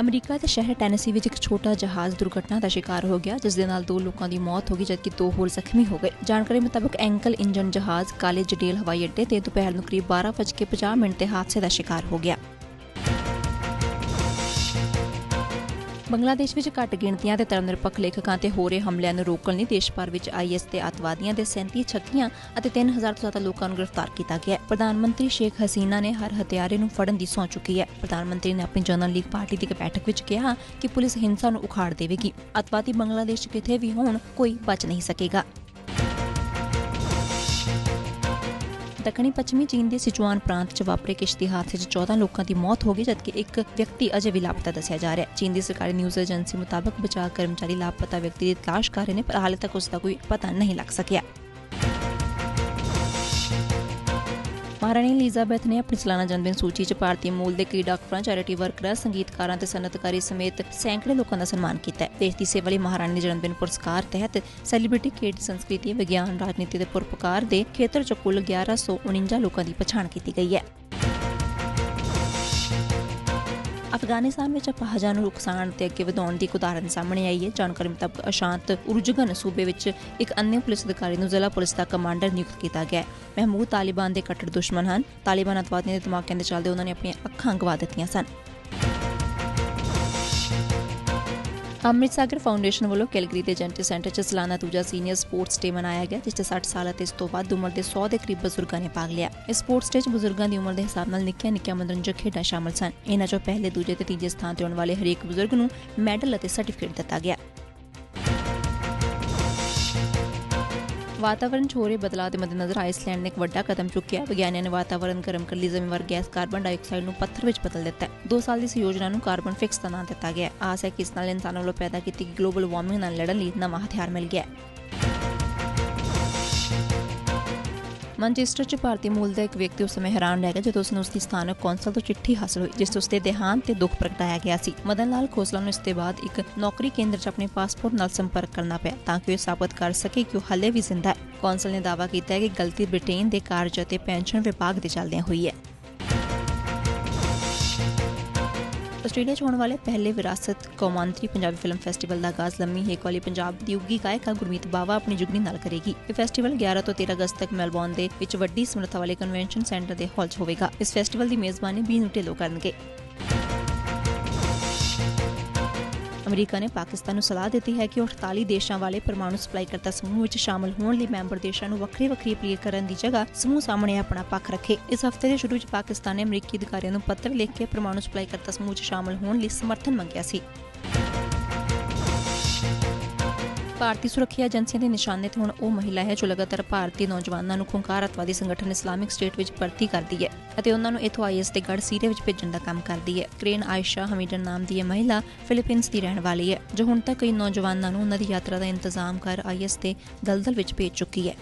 America ਦੇ ਸ਼ਹਿਰ Tennessee ਵਿੱਚ ਇੱਕ ਛੋਟਾ ਜਹਾਜ਼ ਦੁਰਘਟਨਾ ਦਾ ਸ਼ਿਕਾਰ ਹੋ ਗਿਆ, ਜਿਸ ਦੇ ਨਾਲ ਦੋ ਲੋਕਾਂ ਦੀ ਮੌਤ ਹੋ ਗਈ, ਜਦਕਿ ਦੋ ਹੋਰ ਜ਼ਖਮੀ ਹੋ ਗਏ। ਜਾਣਕਾਰੀ ਮੁਤਾਬਕ ਐਂਕਲ ਇੰਜਨ ਜਹਾਜ਼ ਕਾਲੇ ਜਡੇਲ ਹਵਾਈ ਅੱਡੇ ਤੇ ਦੁਪਹਿਰ ਨੂੰ ਕਰੀਬ 12:50 ਮਿੰਟ ਤੇ ਹਾਦਸੇ ਦਾ ਸ਼ਿਕਾਰ ਹੋ ਗਿਆ। ਬੰਗਲਾਦੇਸ਼ ਵਿੱਚ ਘੱਟ ਗਿਣਤੀਆਂ ਤੇ ਧਰਮਨਿਰਪੱਖ ਲੇਖਕਾਂ ਤੇ ਹੋ ਰਹੇ ਹਮਲਿਆਂ ਨੂੰ ਰੋਕਣ ਲਈ ਦੇਸ਼ ਭਰ ਵਿੱਚ ਆਈਐਸ ਤੇ ਅੱਤਵਾਦੀਆਂ ਦੇ 37 ਛੱਕੀਆਂ ਅਤੇ 3000 ਤੋਂ ਜ਼ਿਆਦਾ ਲੋਕਾਂ ਨੂੰ ਗ੍ਰਿਫਤਾਰ ਕੀਤਾ ਗਿਆ ਹੈ। ਪ੍ਰਧਾਨ ਮੰਤਰੀ ਸ਼ੇਖ ਹਸੀਨਾ ਨੇ ਹਰ ਹਥਿਆਰੇ ਨੂੰ ਫੜਨ ਦੀ ਸਹੁੰ ਚੁੱਕੀ ਹੈ। ਪ੍ਰਧਾਨ ਮੰਤਰੀ ਨੇ ਆਪਣੀ ਜਨਰਲ ਲੀਗ ਪਾਰਟੀ ਦੀ ਇੱਕ ਬੈਠਕ ਵਿੱਚ ਕਿਹਾ ਕਿ ਪੁਲਿਸ ਹਿੰਸਾ ਨੂੰ ਉਖਾੜ ਦੇਵੇਗੀ। ਅੱਤਵਾਦੀ ਬੰਗਲਾਦੇਸ਼ ਕਿਤੇ ਵੀ ਹੋਣ ਕੋਈ ਬਚ ਨਹੀਂ ਸਕੇਗਾ। ਦੱਖਣੀ ਪੱਛਮੀ ਚੀਨ ਦੇ ਸਿਚੁਆਨ ਪ੍ਰਾਂਤ 'ਚ ਵਾਪਰੇ ਕਿਸ਼ਤੀ ਹਾਦਸੇ 'ਚ 14 ਲੋਕਾਂ ਦੀ ਮੌਤ ਹੋ ਗਈ, ਜਦਕਿ ਇੱਕ ਵਿਅਕਤੀ ਅਜੇ ਵੀ ਲਾਪਤਾ ਦੱਸਿਆ ਜਾ ਰਿਹਾ ਹੈ। ਚੀਨ ਦੀ ਸਰਕਾਰੀ ਨਿਊਜ਼ ਏਜੰਸੀ ਮੁਤਾਬਕ ਬਚਾਅ ਕਰਮਚਾਰੀ ਲਾਪਤਾ ਵਿਅਕਤੀ ਦੀ ਤਲਾਸ਼ ਕਰ ਰਹੇ ਨੇ, ਪਰ ਹਾਲੇ ਤੱਕ ਉਸ ਦਾ ਕੋਈ ਪਤਾ ਨਹੀਂ ਲੱਗ ਸਕਿਆ। ਮਹਾਰਾਣੀ ਐਲਿਜ਼ਾਬੈਥ ਨੇ ਆਪਣੀ ਸਾਲਾਨਾ ਜਨਮਦਿਨ ਸੂਚੀ 'ਚ ਭਾਰਤੀ ਮੂਲ ਦੇ ਕਈ ਡਾਕਟਰਾਂ, ਚੈਰਿਟੀ ਵਰਕਰਾਂ, ਸੰਗੀਤਕਾਰਾਂ ਤੇ ਸਨਅਤਕਾਰੀ ਸਮੇਤ ਸੈਂਕੜੇ ਲੋਕਾਂ ਦਾ ਸਨਮਾਨ ਕੀਤਾ ਹੈ। ਦੇਸ਼ ਦੀ ਸੇਵਾ ਲਈ ਮਹਾਰਾਣੀ ਦੇ ਜਨਮਦਿਨ ਪੁਰਸਕਾਰ ਤਹਿਤ ਸੈਲੀਬ੍ਰਿਟੀ ਖੇਡ ਸੰਸਕ੍ਰਿਤੀ, ਵਿਗਿਆਨ, ਰਾਜਨੀਤੀ ਤੇ ਪੁਰਪਕਾਰ ਦੇ ਖੇਤਰ 'ਚ ਕੁੱਲ 1149 ਲੋਕਾਂ ਦੀ ਪਛਾਣ ਕੀਤੀ ਗਈ ਹੈ। ਅਫਗਾਨਿਸਤਾਨ ਵਿੱਚ ਅਪਾਹਜਾਂ ਨੂੰ ਨੁਕਸਾਨ ਤੇ ਅੱਗੇ ਵਧਾਉਣ ਦੀ ਇੱਕ ਉਦਾਹਰਨ ਸਾਹਮਣੇ ਆਈ ਹੈ। ਜਾਣਕਾਰੀ ਮੁਤਾਬਕ ਅਸ਼ਾਂਤ ਉਰਜਗਨ ਸੂਬੇ ਵਿੱਚ ਇੱਕ ਅੰਨੇ ਪੁਲਿਸ ਅਧਿਕਾਰੀ ਨੂੰ ਜ਼ਿਲ੍ਹਾ ਪੁਲਿਸ ਦਾ ਕਮਾਂਡਰ ਨਿਯੁਕਤ ਕੀਤਾ ਗਿਆ ਹੈ। ਮਹਿਮੂਦ ਤਾਲਿਬਾਨ ਦੇ ਕੱਟੜ ਦੁਸ਼ਮਣ ਹਨ। ਤਾਲਿਬਾਨ ਅਤਵਾਦੀਆਂ ਦੇ ਧਮਾਕਿਆਂ ਦੇ ਚੱਲਦੇ ਉਹਨਾਂ ਨੇ ਆਪਣੀਆਂ ਅੱਖਾਂ ਗਵਾ ਦਿੱਤੀਆਂ ਸਨ। ਅੰਮ੍ਰਿਤਸਰ ਫਾਊਂਡੇਸ਼ਨ ਵੱਲੋਂ ਕੈਲਗਰੀ ਦੇ ਜੈਂਟੀ ਸੈਂਟਰ 'ਚ ਸਾਲਾਨਾ ਦੂਜਾ ਸੀਨੀਅਰ ਸਪੋਰਟਸ ਡੇ ਮਨਾਇਆ ਗਿਆ, ਜਿਸ 'ਚ 60 ਸਾਲ ਅਤੇ ਇਸ ਤੋਂ ਵੱਧ ਉਮਰ ਦੇ 100 ਦੇ ਕਰੀਬ ਬਜ਼ੁਰਗਾਂ ਨੇ ਭਾਗ ਲਿਆ। ਇਸ ਸਪੋਰਟਸ ਡੇ 'ਚ ਬਜ਼ੁਰਗਾਂ ਦੀ ਉਮਰ ਦੇ ਹਿਸਾਬ ਨਾਲ ਨਿੱਕੀਆਂ ਨਿੱਕੀਆਂ ਮਨੋਰੰਜਕ ਖੇਡਾਂ ਸ਼ਾਮਲ ਸਨ। ਇਹਨਾਂ 'ਚੋਂ ਪਹਿਲੇ, ਦੂਜੇ ਤੇ ਤੀਜੇ ਸਥਾਨ ਤੇ ਆਉਣ ਵਾਲੇ ਹਰੇਕ ਬਜ਼ੁਰਗ ਨੂੰ ਮੈਡਲ ਅਤੇ ਸਰਟੀਫਿਕੇਟ ਦਿੱਤਾ ਗਿਆ। ਵਾਤਾਵਰਣ 'ਚ ਹੋ ਰਹੇ ਬਦਲਾਅ ਦੇ ਮੱਦੇਨਜ਼ਰ ਆਈਸਲੈਂਡ ਨੇ ਇੱਕ ਵੱਡਾ ਕਦਮ ਚੁੱਕਿਆ। ਵਿਗਿਆਨੀਆਂ ਨੇ ਵਾਤਾਵਰਣ ਗਰਮ ਕਰਨ ਲਈ ਜ਼ਿੰਮੇਵਾਰ ਗੈਸ ਕਾਰਬਨ ਡਾਈਆਕਸਾਈਡ ਨੂੰ ਪੱਥਰ ਵਿੱਚ ਬਦਲ ਦਿੱਤਾ ਹੈ। 2 ਸਾਲ ਦੀ ਇਸ ਯੋਜਨਾ ਨੂੰ ਕਾਰਬਨ ਫਿਕਸ ਦਾ ਨਾਮ ਦਿੱਤਾ ਗਿਆ ਹੈ। ਆਸ ਹੈ ਕਿ ਇਸ ਨਾਲ ਇਨਸਾਨਾਂ ਵੱਲੋਂ ਪੈਦਾ ਕੀਤੀ ਗਲੋਬਲ ਵਾਰਮਿੰਗ ਨਾਲ ਲੜਨ ਲਈ ਨਵਾਂ ਹਥਿਆਰ ਮਿਲ ਗਿਆ ਹੈ। ਮਾਂਚੈਸਟਰ 'ਚ ਭਾਰਤੀ ਮੂਲ ਦਾ ਇੱਕ ਵਿਅਕਤੀ ਉਸ ਸਮੇਂ ਹੈਰਾਨ ਰਹਿ ਗਿਆ ਜਦੋਂ ਉਸ ਨੂੰ ਉਸ ਦੀ ਸਥਾਨਕ ਕੌਂਸਲ ਤੋਂ ਚਿੱਠੀ ਹਾਸਲ ਹੋਈ, ਜਿਸ 'ਚ ਉਸ ਦੇ ਦੇਹਾਂਤ ਤੇ ਦੁੱਖ ਪ੍ਰਗਟਾਇਆ ਗਿਆ ਸੀ। ਮਦਨ ਲਾਲ ਖੋਸਲਾ ਨੂੰ ਇਸ ਦੇ ਬਾਅਦ ਇੱਕ ਨੌਕਰੀ ਕੇਂਦਰ 'ਚ ਆਪਣੇ ਪਾਸਪੋਰਟ ਨਾਲ ਸੰਪਰਕ ਕਰਨਾ ਪਿਆ, ਤਾਂ ਕਿ ਉਹ ਸਾਬਤ ਕਰ ਸਕੇ ਕਿ ਉਹ ਹਾਲੇ ਵੀ ਜ਼ਿੰਦਾ ਹੈ। ਕੌਂਸਲ ਨੇ ਦਾਅਵਾ ਕੀਤਾ ਹੈ ਕਿ ਗਲਤੀ ਬ੍ਰਿਟੇਨ ਦੇ ਕਾਰਜ ਅਤੇ ਪੈਨਸ਼ਨ ਵਿਭਾਗ ਦੇ ਚੱਲਦਿਆਂ ਹੋਈ ਹੈ। ਆਸਟ੍ਰੇਲੀਆ 'ਚ ਹੋਣ ਵਾਲੇ ਪਹਿਲੇ ਵਿਰਾਸਤ ਕੌਮਾਂਤਰੀ ਪੰਜਾਬੀ ਫਿਲਮ ਫੈਸਟੀਵਲ ਦਾ ਆਗਾਜ਼ ਲੰਮੀ ਹੇਕ ਵਾਲੀ ਪੰਜਾਬ ਦੀ ਉੱਗੀ ਗਾਇਕਾ ਗੁਰਮੀਤ ਬਾਵਾ ਆਪਣੀ ਜੁਗਨੀ ਨਾਲ ਕਰੇਗੀ। ਇਹ ਫੈਸਟੀਵਲ 11 ਤੋਂ 13 ਅਗਸਤ ਤੱਕ ਮੈਲਬੌਰਨ ਦੇ ਵਿੱਚ ਵੱਡੀ ਸਮਰੱਥਾ ਵਾਲੇ ਕਨਵੈਨਸ਼ਨ ਸੈਂਟਰ ਦੇ ਹਾਲ 'ਚ ਹੋਵੇਗਾ। ਇਸ ਫੈਸਟੀਵਲ ਦੀ ਮੇਜ਼ਬਾਨੀ ਬੀਨ ਢਿੱਲੋਂ ਕਰਨਗੇ। ਅਮਰੀਕਾ ਨੇ ਪਾਕਿਸਤਾਨ ਨੂੰ ਸਲਾਹ ਦਿੱਤੀ ਹੈ ਕਿ ਉਹ 48 ਦੇਸ਼ਾਂ ਵਾਲੇ ਪਰਮਾਣੂ ਸਪਲਾਈ ਕਰਤਾ ਸਮੂਹ ਵਿੱਚ ਸ਼ਾਮਲ ਹੋਣ ਲਈ ਮੈਂਬਰ ਦੇਸ਼ਾਂ ਨੂੰ ਵੱਖਰੀ ਵੱਖਰੀ ਅਪੀਲ ਕਰਨ ਦੀ ਜਗ੍ਹਾ ਸਮੂਹ ਸਾਹਮਣੇ ਆਪਣਾ ਪੱਖ ਰੱਖੇ। ਇਸ ਹਫ਼ਤੇ ਦੇ ਸ਼ੁਰੂ ਵਿੱਚ ਪਾਕਿਸਤਾਨ ਨੇ ਅਮਰੀਕੀ ਅਧਿਕਾਰੀਆਂ ਨੂੰ ਪੱਤਰ ਲਿਖ ਕੇ ਪਰਮਾਣੂ ਸਪਲਾਈ ਕਰਤਾ ਸਮੂਹ ਵਿੱਚ ਸ਼ਾਮਲ ਹੋਣ ਲਈ ਸਮਰਥਨ ਮੰਗਿਆ ਸੀ। ਭਾਰਤੀ ਸੁਰੱਖਿਆ ਏਜੰਸੀਆਂ ਦੇ ਨਿਸ਼ਾਨੇ ਤੇ ਹੁਣ ਉਹ ਮਹਿਲਾ ਹੈ ਜੋ ਲਗਾਤਾਰ ਭਾਰਤੀ ਨੌਜਵਾਨਾਂ ਨੂੰ ਖੁੰਕਾਰ ਅਤਵਾਦੀ ਸੰਗਠਨ ਇਸਲਾਮਿਕ ਸਟੇਟ ਵਿੱਚ ਭਰਤੀ ਕਰਦੀ ਹੈ ਅਤੇ ਉਹਨਾਂ ਨੂੰ ਇਥੋਂ ਆਈਐਸ ਦੇ ਗੜ ਸੀਰੇ ਵਿੱਚ ਭੇਜਣ ਦਾ ਕੰਮ ਕਰਦੀ ਹੈ। ਕ੍ਰੇਨ ਆਇਸ਼ਾ ਹਮੀਡਨ ਨਾਮ ਦੀ ਇਹ ਮਹਿਲਾ ਫਿਲੀਪੀਨਸ ਦੀ ਰਹਿਣ ਵਾਲੀ ਹੈ, ਜੋ ਹੁਣ ਤੱਕ ਕਈ ਨੌਜਵਾਨਾਂ ਨੂੰ ਉਹਨਾਂ ਦੀ ਯਾਤਰਾ ਦਾ ਇੰਤਜ਼ਾਮ ਕਰ ਆਈਐਸ ਦੇ ਦਲਦਲ ਵਿੱਚ ਭੇਜ ਚੁੱਕੀ ਹੈ।